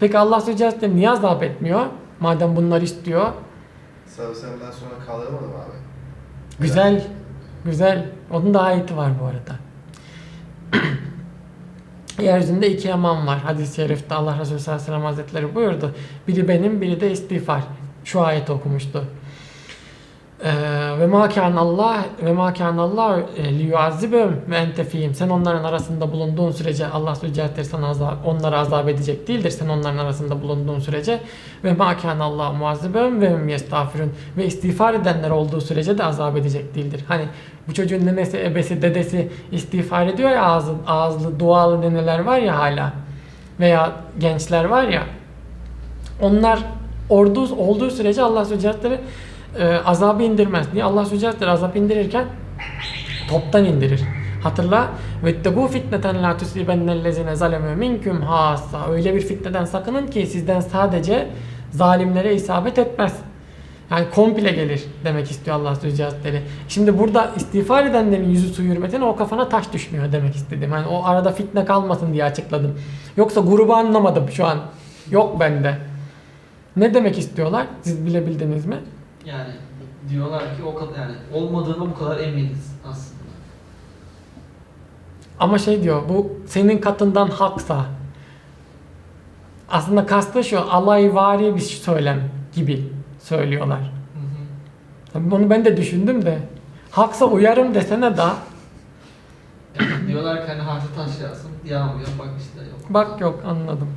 Peki Allah Sübhane niye azap etmiyor? Madem bunlar istiyor. Sarısemden sonra kaldıramadım abi. Güzel. Güzel. Onun da ayeti var bu arada. Yeryüzünde iki yaman var. Hadis-i şerifte Allah Resulü sallallahu aleyhi ve sellem hazretleri buyurdu. Biri benim, biri de istiğfar. Şu ayeti okumuştu. Ee, ve ma kana Allah ve ma kana Allah li yuazibum ve ente. Sen onların arasında bulunduğun sürece Allah Subhanahu sana azap, onları azap edecek değildir. Sen onların arasında bulunduğun sürece ve ma kana Allah muazibum ve hum ve istiğfar edenler olduğu sürece de azap edecek değildir. Hani bu çocuğun nenesi, ebesi, dedesi istiğfar ediyor ya ağzı, ağızlı, dualı neneler var ya hala veya gençler var ya onlar ordu olduğu sürece Allah Subhanahu e, azabı indirmez. Niye? Allah Subhanahu azap indirirken toptan indirir. Hatırla ve bu fitneten la tusibennellezine zalemu minkum hassa. Öyle bir fitneden sakının ki sizden sadece zalimlere isabet etmez. Yani komple gelir demek istiyor Allah Subhanahu Şimdi burada istiğfar edenlerin yüzü su hürmetine o kafana taş düşmüyor demek istedim. Yani o arada fitne kalmasın diye açıkladım. Yoksa grubu anlamadım şu an. Yok bende. Ne demek istiyorlar? Siz bilebildiniz mi? Yani diyorlar ki o kadar yani olmadığını bu kadar eminiz aslında. Ama şey diyor bu senin katından haksa aslında kastı şu alayvari bir söylem gibi söylüyorlar. Hı hı. Tabii bunu ben de düşündüm de haksa uyarım desene da diyorlar ki hani harfi taş yağsın yağmıyor bak işte yok. bak yok anladım.